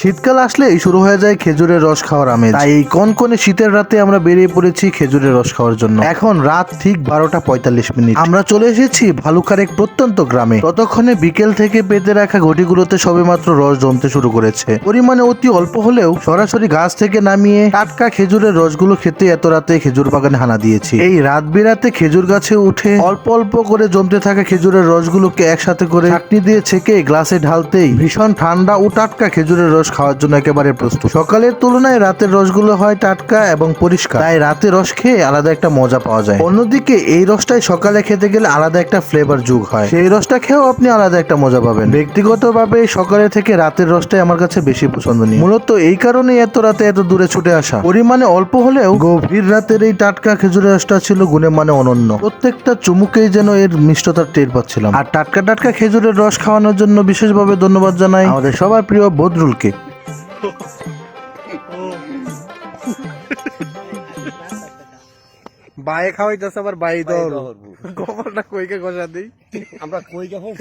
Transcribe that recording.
শীতকাল আসলেই শুরু হয়ে যায় খেজুরের রস খাওয়ার আমেজ। তাই এই কনকনে শীতের রাতে আমরা বেরিয়ে পড়েছি খেজুরের রস খাওয়ার জন্য। এখন রাত ঠিক বারোটা পঁয়তাল্লিশ মিনিট। আমরা চলে এসেছি ভালুকার এক প্রত্যন্ত গ্রামে। ততক্ষণে বিকেল থেকে পেতে রাখা ঘটিগুলোতে সবেমাত্র রস জমতে শুরু করেছে। পরিমাণে অতি অল্প হলেও সরাসরি গাছ থেকে নামিয়ে টাটকা খেজুরের রসগুলো খেতে এত রাতে খেজুর বাগানে হানা দিয়েছি। এই রাত বিরাতে খেজুর গাছে উঠে অল্প অল্প করে জমতে থাকা খেজুরের রসগুলোকে একসাথে করে চাটনি দিয়ে ছেঁকে গ্লাসে ঢালতেই ভীষণ ঠান্ডা ও টাটকা খেজুরের রস খাওয়ার জন্য একেবারে প্রস্তুত। সকালের তুলনায় রাতের রসগুলো হয় টাটকা এবং পরিষ্কার। তাই রাতে রস খেয়ে আলাদা একটা মজা পাওয়া যায়। অন্যদিকে এই রসটাই সকালে খেতে গেলে আলাদা একটা ফ্লেভার যোগ হয়। সেই রসটা খেয়েও আপনি আলাদা একটা মজা পাবেন। ব্যক্তিগতভাবে সকালে থেকে রাতের রসটাই আমার কাছে বেশি পছন্দনীয়। মূলত এই কারণে এত রাতে এত দূরে ছুটে আসা। পরিমাণে অল্প হলেও গভীর রাতের এই টাটকা খেজুরের রসটা ছিল গুণে মানে অনন্য। প্রত্যেকটা চুমুকেই যেন এর মিষ্টতার টের পাচ্ছিলাম। আর টাটকা টাটকা খেজুরের রস খাওয়ানোর জন্য বিশেষভাবে ধন্যবাদ জানাই আমাদের সবার প্রিয় বদরুলকে। বায়ে খাওয়াইতেছে আবার বাই দর গোবরটা কইকে গজা দেই। আমরা কইকে যখন